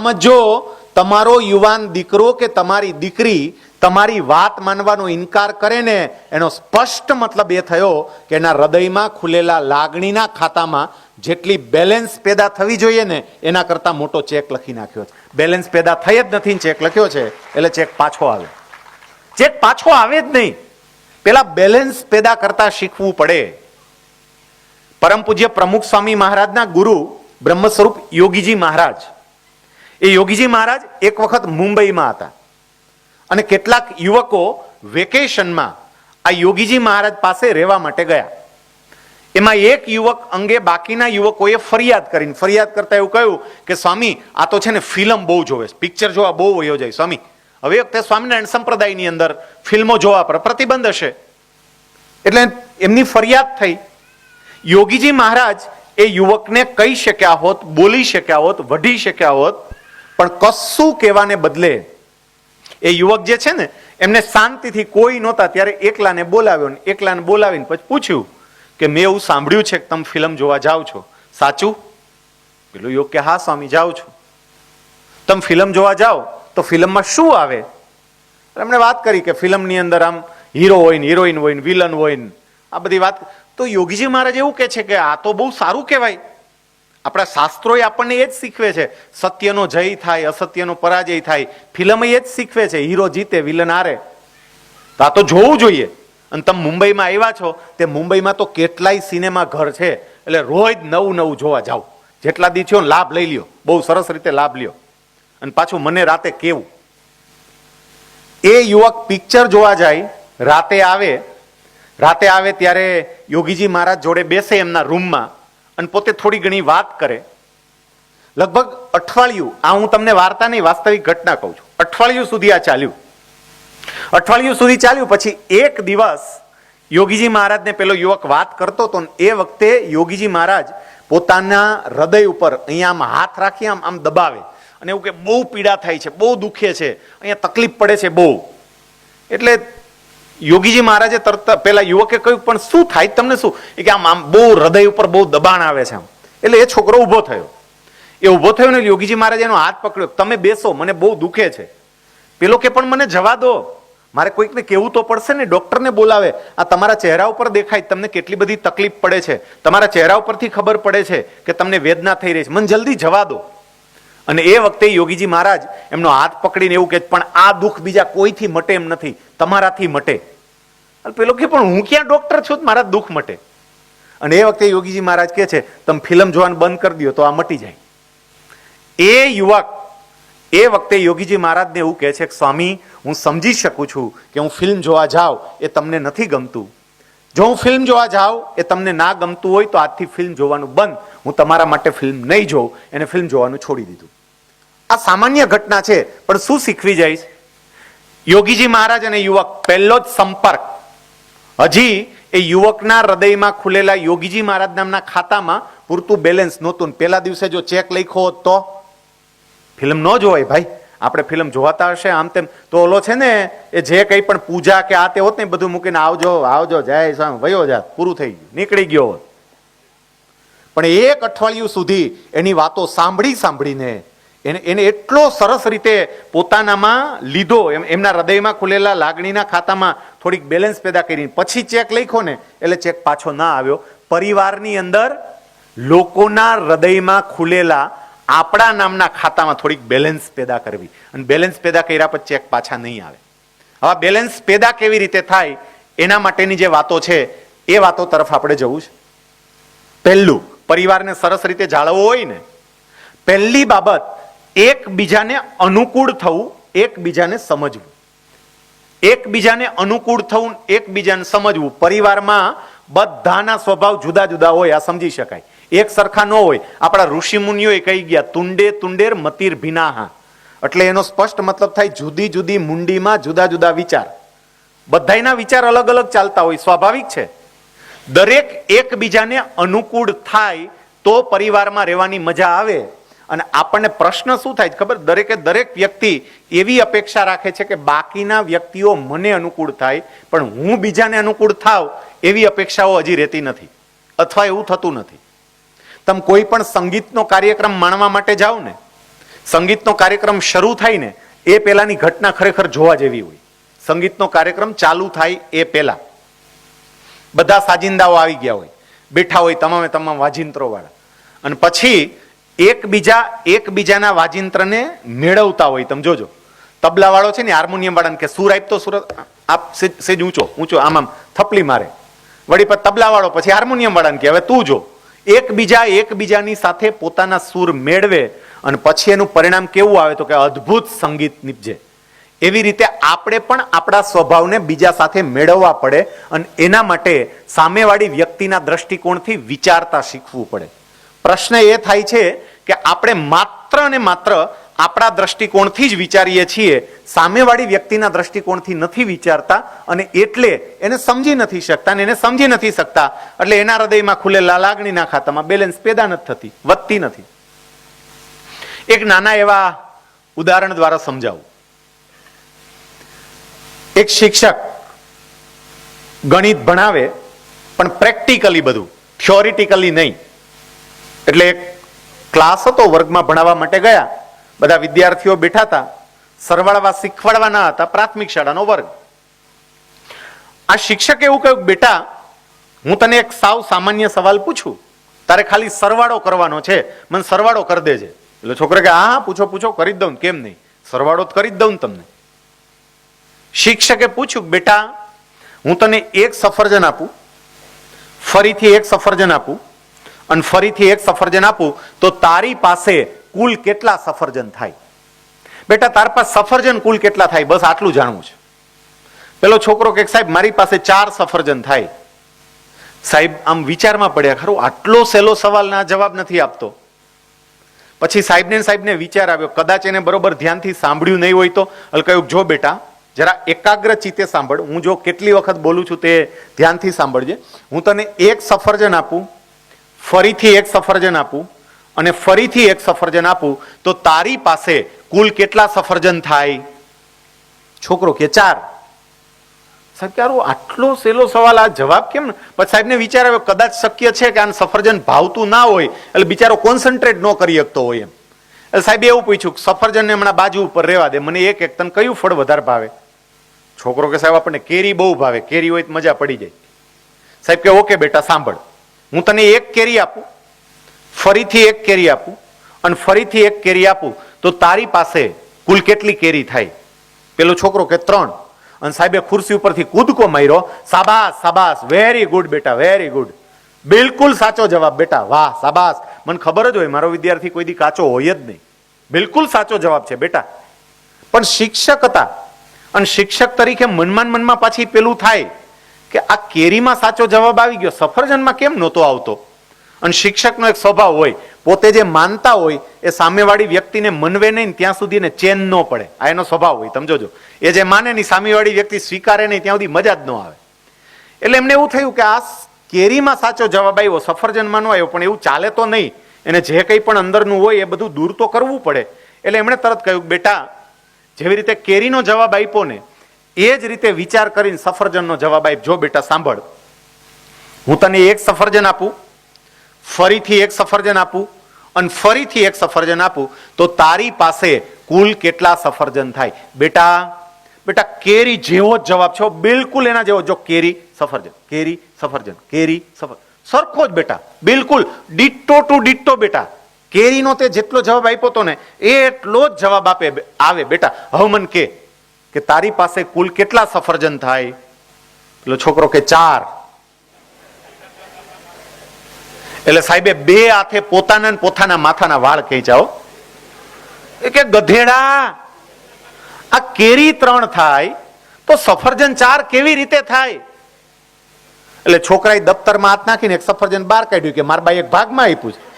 સમજો, તમારો યુવાન દીકરો કે તમારી દીકરી તમારી વાત માનવાનો ઇનકાર કરે ને, એનો સ્પષ્ટ મતલબ એ થયો કે એના હૃદયમાં ખુલેલા લાગણીના ખાતામાં જેટલી બેલેન્સ પેદા થવી જોઈએ ને, એના કરતાં મોટો ચેક લખી નાખ્યો છે. બેલેન્સ પેદા થઈ જ નથી ચેક લખ્યો છે, એટલે ચેક પાછો આવે. ચેક પાછો આવે જ નહીં. પેલા બેલેન્સ પેદા કરતા શીખવું પડે. પરમ પૂજ્ય પ્રમુખ સ્વામી મહારાજના ગુરુ બ્રહ્મ સ્વરૂપ યોગીજી મહારાજ એ યોગીજી મહારાજ એક વખત મુંબઈમાં હતા. અને કેટલાક યુવકો વેકેશનમાં આ યોગીજી મહારાજ પાસે રહેવા માટે ગયા. એમાં એક યુવક અંગે બાકીના યુવકોએ ફરિયાદ કરીને, ફરિયાદ કરતા એવું કહ્યું કે, સ્વામી, આ તો છે ને ફિલ્મ બહુ જોવે પિક્ચર જોવા બહુ વયો જાય. સ્વામી, હવે વખતે સ્વામિનારાયણ સંપ્રદાયની અંદર ફિલ્મો જોવા પર પ્રતિબંધ હશે. એટલે એમની ફરિયાદ થઈ. યોગીજી મહારાજ એ યુવકને કહી શક્યા હોત, બોલી શક્યા હોત, વઢી શક્યા હોત પણ કશું કહેવાને બદલે એ યુવક જે છે ને, એમને શાંતિથી કોઈ નહોતા ત્યારે એકલાને બોલાવ્યો ને એકલાને બોલાવીને પછી પૂછ્યું કે મેં એવું સાંભળ્યું છે કે તમે ફિલ્મ જોવા જાઓ છો? સાચું? પેલું યુવક કે, હા, સ્વામી, જાઉં છું. તમે ફિલ્મ જોવા જાઓ? તો ફિલ્મમાં શું આવે? એમણે વાત કરી કે ફિલ્મની અંદર આમ હીરો હોય ને હિરોઈન હોય ને વિલન હોય ને આ બધી વાત. તો યોગીજી મહારાજ એવું કહે છે કે આ તો બહુ સારું કહેવાય. આપણા શાસ્ત્રોએ આપણને એ જ શીખવે છે, સત્યનો જય થાય, અસત્યનો પરાજય થાય, ફિલ્મ એ જ શીખવે છે, હીરો જીતે, વિલન હારે. તો આ તો જોવું જોઈએ. અને તમે મુંબઈમાં આવ્યા છો, તે મુંબઈમાં તો કેટલાય સિનેમા ઘર છે. એટલે રોજ નવું નવું જોવા જાઓ. જેટલા દી થયો લાભ લઈ લ્યો. બહુ સરસ રીતે લાભ લ્યો. અને પાછું મને રાતે કેવું? એ યુવક પિક્ચર જોવા જાય, રાતે આવે. રાતે આવે ત્યારે યોગીજી મહારાજ જોડે બેસે એમના રૂમમાં. અને પોતે થોડી ઘણી વાત કરે. લગભગ અઠવાડિયું, આ હું તમને વાર્તા નહીં, વાસ્તવિક ઘટના કહું છું. અઠવાડિયું સુધી આ ચાલ્યું. અઠવાડિયું સુધી ચાલ્યું, પછી એક દિવસ યોગીજી મહારાજને પેલો યુવક વાત કરતો હતો એ વખતે યોગીજી મહારાજ પોતાના હૃદય ઉપર અહીંયા આમ હાથ રાખી આમ આમ દબાવે. અને એવું કે બહુ પીડા થાય છે, બહુ દુખે છે, અહીંયા તકલીફ પડે છે બહુ. એટલે યોગીજી મહારાજે તરત પેલા યુવકે કહ્યું, પણ શું થાય તમને શું? કે આમ આમ બહુ હૃદય ઉપર બહુ દબાણ આવે છે આમ. એટલે એ છોકરો ઊભો થયો. એ ઊભો થયો ને યોગીજી મહારાજે એનો હાથ પકડ્યો, તમે બેસો, મને બહુ દુખે છે. પેલો કે, પણ મને જવા દો. મારે કોઈકને કેવું તો પડશે ને, ડોક્ટરને બોલાવે. આ તમારા ચહેરા ઉપર દેખાય, તમને કેટલી બધી તકલીફ પડે છે. તમારા ચહેરા ઉપરથી ખબર પડે છે કે તમને વેદના થઈ રહી છે. મને જલ્દી જવા દો. અને એ વખતે યોગીજી મહારાજ એમનો હાથ પકડીને એવું કહે પણ આ દુઃખ બીજા કોઈથી મટે એમ નથી. તમારાથી મટે. પેલો કે, પણ હું ક્યાં ડોક્ટર છું? મારા દુઃખ મટે. અને એ વખતે યોગીજી મહારાજ કહે છે, તમે ફિલ્મ જોવાનું બંધ કરી દો તો આ મટી જાય. એ યુવક, એ વખતે યોગીજી મહારાજને એવું કહે છે કે, સ્વામી, હું સમજી શકું છું કે હું ફિલ્મ જોવા જાઉં એ તમને નથી ગમતું. જો હું ફિલ્મ જોવા જાઉં એ તમને ના ગમતું હોય તો આજથી ફિલ્મ જોવાનું બંધ. હું તમારા માટે ફિલ્મ નહીં જોઉં, એને ફિલ્મ જોવાનું છોડી દીધું. આ સામાન્ય ઘટના છે, પણ શું શીખવી જઈશ? યોગીજી મહારાજ અને યુવક, પહેલો જ સંપર્ક. હજી એ યુવકના હૃદયમાં ખુલેલા યોગીજી મહારાજ નામના ખાતામાં પૂરતું બેલેન્સ નહોતું પહેલા દિવસે જો ચેક લખ્યો હોત તો? ફિલ્મ ન જોવાય ભાઈ. આપણે ફિલ્મ જોવાતા હશે આમ તેમ. તો ઓલો છે ને, એ જે કંઈ પણ પૂજા કે આ તે હોત ને બધું મૂકીને આવજો આવજો, જય સ્વામી વયો જાત, પૂરું થઈ ગયું, નીકળી ગયો હોત. પણ એક અઠવાડિયું સુધી એની વાતો સાંભળી સાંભળીને એને એને એટલો સરસ રીતે પોતાનામાં લીધો, એમ એમના હૃદયમાં ખુલેલા લાગણીના ખાતામાં થોડીક બેલેન્સ પેદા કરી. પછી ચેક લખ્યો ને, એટલે ચેક પાછો ના આવ્યો. પરિવારની અંદર લોકોના હૃદયમાં ખુલેલા આપણા નામના ખાતામાં થોડીક બેલેન્સ પેદા કરવી. અને બેલેન્સ પેદા કર્યા પછી ચેક પાછા નહીં આવે. હવે બેલેન્સ પેદા કેવી રીતે થાય, એના માટેની જે વાતો છે, એ વાતો તરફ આપણે જવું છે. પહેલું પરિવારને સરસ રીતે જાળવવો હોય ને, પહેલી બાબત એકબીજાને અનુકૂળ થવું, એકબીજાને સમજવું. એકબીજાને અનુકૂળ થવું, એકબીજાને સમજવું. પરિવારમાં બધાના સ્વભાવ જુદા જુદા હોય, આ સમજી શકાય. એક સરખા ન હોય. આપણા ઋષિ મુનિઓએ કહી ગયા, તુંડે તુંડેર મતિર ભીનાહા. એટલે એનો સ્પષ્ટ મતલબ થાય, જુદી જુદી મુંડીમાં જુદા જુદા વિચાર. બધાયના વિચાર અલગ અલગ ચાલતા હોય, સ્વાભાવિક છે. દરેક એકબીજાને અનુકૂળ થાય તો પરિવારમાં રહેવાની મજા આવે. અને આપણને પ્રશ્ન શું થાય ખબર? દરેકે દરેક વ્યક્તિ એવી અપેક્ષા રાખે છે કે બાકીના વ્યક્તિઓ મને અનુકૂળ થાય, પણ હું બીજાને અનુકૂળ થાવ એવી અપેક્ષાઓ હજી રહેતી નથી. અથવા એવું થતું નથી. તમે કોઈ પણ સંગીતનો કાર્યક્રમ માણવા માટે જાઓ ને, સંગીતનો કાર્યક્રમ શરૂ થાય ને, એ પહેલાની ઘટના ખરેખર જોવા જેવી હોય. સંગીતનો કાર્યક્રમ ચાલુ થાય એ પહેલા. બધા સાજિંદાઓ આવી ગયા હોય. બેઠા હોય તમામે તમામ વાજિંત્રો વાળા અને પછી એકબીજા, એકબીજાના વાજિંત્રને મેળવતા હોય. તમે જોજો. તબલા વાળો છે ને હાર્મોનિયમ વાળાને કે સુર આપતો સુર, આપ સેજ ઊંચો ઊંચો, આમ આમ થપલી મારે. વળી પર તબલા વાળો પછી હાર્મોનિયમ વાળાને કે હવે તું જો. એકબીજા, એકબીજાની સાથે પોતાના સુર મેળવે અને પછી એનું પરિણામ કેવું આવે તો કે અદ્ભુત સંગીત નીપજે. એવી રીતે આપણે પણ આપણા સ્વભાવને બીજા સાથે મેળવવા પડે અને એના માટે સામેવાળી વ્યક્તિના દ્રષ્ટિકોણથી વિચારતા શીખવું પડે. પ્રશ્ન એ થાય છે કે આપણે માત્ર ને માત્ર આપણા દ્રષ્ટિકોણથી જ વિચારીએ છીએ, સામેવાળી વ્યક્તિના દ્રષ્ટિકોણથી નથી વિચારતા અને એટલે એને સમજી નથી શકતા અને એને સમજી નથી શકતા. એટલે એના હૃદયમાં ખુલેલા લાગણીના ખાતામાં બેલેન્સ પેદા નથી થતી, વધતી નથી. એક નાના એવા ઉદાહરણ દ્વારા સમજાવું. એક શિક્ષક ગણિત ભણાવે, પણ પ્રેક્ટિકલી બધું, થ્યોરિટિકલી નહીં. એટલે એક ક્લાસ હતો વર્ગમાં ભણાવવા માટે ગયા, બધા વિદ્યાર્થીઓ બેઠા હતા, સરવાળવા શીખવાડવાના હતા, પ્રાથમિક શાળાનો વર્ગ. આ શિક્ષકે એવું કહ્યું, બેટા, હું તને એક સાવ સામાન્ય સવાલ પૂછું. તારે ખાલી સરવાળો કરવાનો છે. મને સરવાળો કરી દેજે. એટલે છોકરો કે, હા પૂછો પૂછો, કરી જ દઉં કેમ નહીં? સરવાળો જ કરી જ દઉં તમને. શિક્ષકે પૂછ્યું, બેટા, હું તને એક સફરજન આપું, ફરીથી એક સફરજન આપું, અને ફરીથી એક સફરજન આપું, તો તારી પાસે કુલ કેટલા સફરજન થાય? બેટા, તાર પાસે સફરજન કુલ કેટલા થાય, બસ આટલું જાણવું છે. પેલો છોકરો કે સાહેબ, મારી પાસે ચાર સફરજન થાય. સાહેબ, આમ વિચારમાં પડ્યા ખરું, આટલો સહેલો સવાલના જવાબ નથી આપતો. પછી સાહેબને સાહેબને વિચાર આવ્યો, કદાચ એને બરોબર ધ્યાનથી સાંભળ્યું નહીં હોય તો, અલ કહ્યું, જો બેટા જરા એકાગ્ર ચિત્તે સાંભળ. હું જો કેટલી વખત બોલું છું તે ધ્યાનથી સાંભળજે. હું તને એક સફરજન આપું, ફરીથી એક સફરજન આપું અને ફરીથી એક સફરજન આપું તો તારી પાસે કુલ કેટલા સફરજન થાય? છોકરો કે, ચાર. સાહેબ, કે આટલો સહેલો સવાલ, આ જવાબ કેમ પછી સાહેબને વિચાર આવ્યો, કદાચ શક્ય છે કે આને સફરજન ભાવતું ના હોય, એટલે બિચારો કોન્સન્ટ્રેટ ન કરી શકતો હોય એમ. એટલે સાહેબે એવું પૂછ્યું સફરજનને હમણાં બાજુ ઉપર રહેવા દે. મને એક એક તને કયું ફળ વધારે ભાવે? છોકરો કે સાહેબ, આપણને કેરી બહુ ભાવે. કેરી હોય તો મજા પડી જાય. સાહેબ કે ઓકે બેટા, સાંભળ. હું તને એક કેરી આપું. ફરીથી એક કેરી આપું. અને ફરીથી એક કેરી આપું. તો તારી પાસે કુલ કેટલી કેરી થાય? પેલો છોકરો કે, ત્રણ. અને સાહેબે ખુરશી ઉપરથી કૂદકો માર્યો. સાબાસ સાબાસ. વેરી ગુડ બેટા. વેરી ગુડ બિલકુલ સાચો જવાબ, બેટા. વાહ, સાબાસ. મને ખબર જ હોય, મારો વિદ્યાર્થી કોઈ દી કાચો હોય જ નહીં. બિલકુલ સાચો જવાબ છે, બેટા. પણ શિક્ષક હતા. અને શિક્ષક તરીકે મનમાં મનમાં પાછી પેલું થાય કે આ કેરીમાં સાચો જવાબ આવી ગયો. સફરજનમાં કેમ નહોતો આવતો? અને શિક્ષકનો એક સ્વભાવ હોય, પોતે જે માનતા હોય, એ સામેવાળી વ્યક્તિને મનવે નહીં, ત્યાં સુધી એને ચેન ન પડે. આ એનો સ્વભાવ હોય, તમે જોજો. એ જે માને નહીં, સામેવાળી વ્યક્તિ સ્વીકારે નહીં, ત્યાં સુધી મજા જ ન આવે. એટલે એમને એવું થયું કે આ કેરીમાં સાચો જવાબ આવ્યો, સફરજનમાં ન આવ્યો, પણ એવું ચાલે તો નહીં. એને જે કંઈ પણ અંદરનું હોય, એ બધું દૂર તો કરવું પડે. એટલે એમણે તરત કહ્યું, બેટા જેવી રીતે કેરીનો જવાબ આપ્યો ને, એ જ રીતે વિચાર કરીને સફરજનનો જવાબ આપ જો બેટા, સાંભળ. હું તને એક સફરજન આપું, ફરીથી એક સફરજન આપું, અને ફરીથી એક સફરજન આપું, તો તારી પાસે કુલ કેટલા સફરજન થાય? બેટા બેટા, કેરી જેવો જ જવાબ છે. બિલકુલ એના જેવો. જો કેરી, સફરજન. કેરી સફરજન. કેરી, સફર. સરખો જ બેટા. બિલકુલ. ડિટ્ટો ટુ ડિટ્ટો બેટા. કેરીનો તે જેટલો જવાબ આપ્યો હતો ને એટલો જ જવાબ આપે આવે બેટા. હવે મન કે કે તારી પાસે કુલ કેટલા સફરજન થાય? પેલો છોકરો કે ચાર. એટલે સાહેબે બે હાથે પોતાના પોતાના માથાના વાળ ખેંચાઓ એ કે ગધેડા, આ કેરી ત્રણ થાય, તો સફરજન ચાર કેવી રીતે થાય? એટલે છોકરાએ દફતરમાં હાથ નાખીને એક સફરજન બહાર કાઢ્યું કે મારા બાઈ એક ભાગમાં આપ્યું છે.